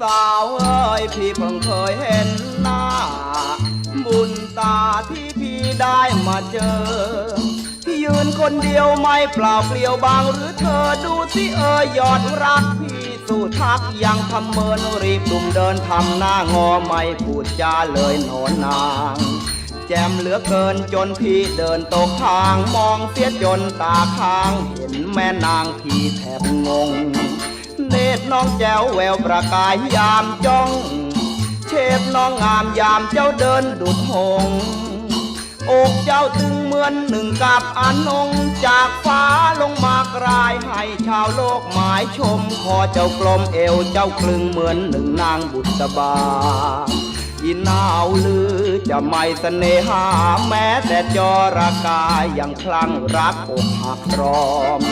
สาวเอ้ยพี่เพิ่งเคยเห็นหน้า บุญตาที่พี่ได้มาเจอ พี่ยืนคนเดียวไม่เปล่าเปลี่ยวบางหรือเธอดูสิเอ่ยยอดรักพี่สู่ทักยังทำเมินรีบดุมเดินทำหน้างอไม่พูดจาเลยโหนนนางแจมเหลือเกินจนพี่เดินตกทางมองเสียจนตาค้าง เห็นแม่นางพี่แทบงง เนตรน้องแจวแววประกายยามจ้อง เชฟน้องงามยามเจ้าเดินดุดหง อกเจ้าตึงเหมือนหนึ่งกับอานงจากฟ้าลงมากรายให้ชาวโลกหมายชม คอเจ้ากลมเอวเจ้าคลึงเหมือนหนึ่งนางบุษบาอินาวลือจะไม่เสน่หาแม้แต่จอรากายยังคลั่งรักอกหักรอม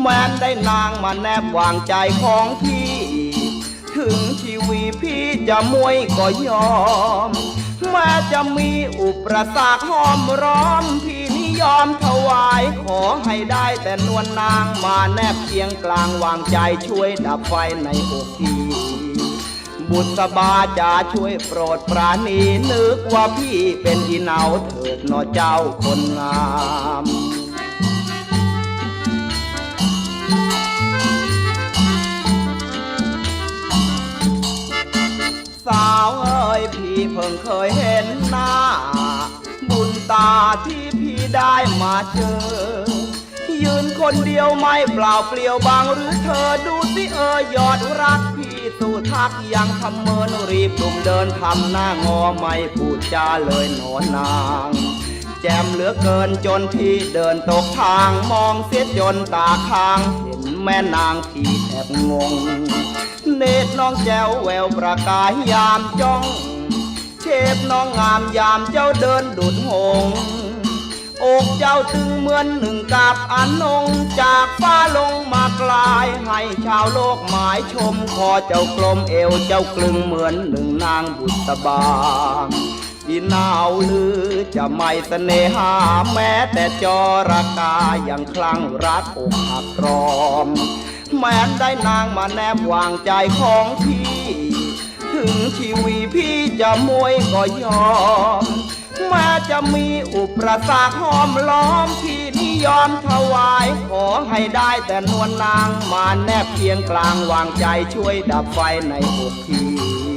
แม้นได้นางมาแนบวางใจของพี่ ถึงชีวีพี่จะมวยก็ยอม แม้จะมีอุปสรรคห้อมร้อม พี่นิยอมถวาย ขอให้ได้แต่นวลนางมาแนบเคียงกลางวางใจช่วยดับไฟในอกพี่บุษบาจะช่วยโปรดปราณีนึกว่าพี่เป็นอีเหนาเถิดหนอเจ้าคนงาม ยพี่เพิ่งเคยเห็นหน้า บุญตาที่พี่ได้มาเจอ ยืนคนเดียวไม่เปล่าเปลี่ยวบางหรือเธอดูสิเออยอดรักพี่สู้ทักยังทำเมินรีบลุมเดินทำหน้างอไม่พูดจาเลยหนอนาง แจมเหลือเกินจนพี่เดินตกทางมองเสียจนตาค้าง เห็นแม่นางพี่แทบงง เนตรน้องแจ้วแววประกายยามจ้อง เชฟน้องงามยามเจ้าเดินดุดหงอกเจ้าตึงเหมือนหนึ่งกับอานงจากฟ้าลงมากลาย ให้ชาวโลกหมายชมคอเจ้ากลมเอวเจ้ากลึงเหมือนหนึ่งนางบุษบา อีนาวลือจะไม่เสน่หาแม้แต่จอรากายังคลั่งรักอกหักรอม แม้ได้นางมาแนบวางใจของพี่ ถึงชีวีพี่จะมวยก็ยอม แม้จะมีอุปสรรคห้อมล้อมพี่นิยอมถวายขอให้ได้แต่นวลนางมาแนบเพียงกลางวางใจช่วยดับไฟในอกพี่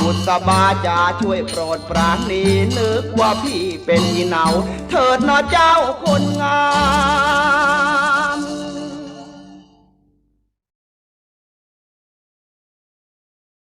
บุษบาจะช่วยโปรดปราณีนึกว่าพี่เป็นอีเหนา เถิดนะเจ้าคนงาม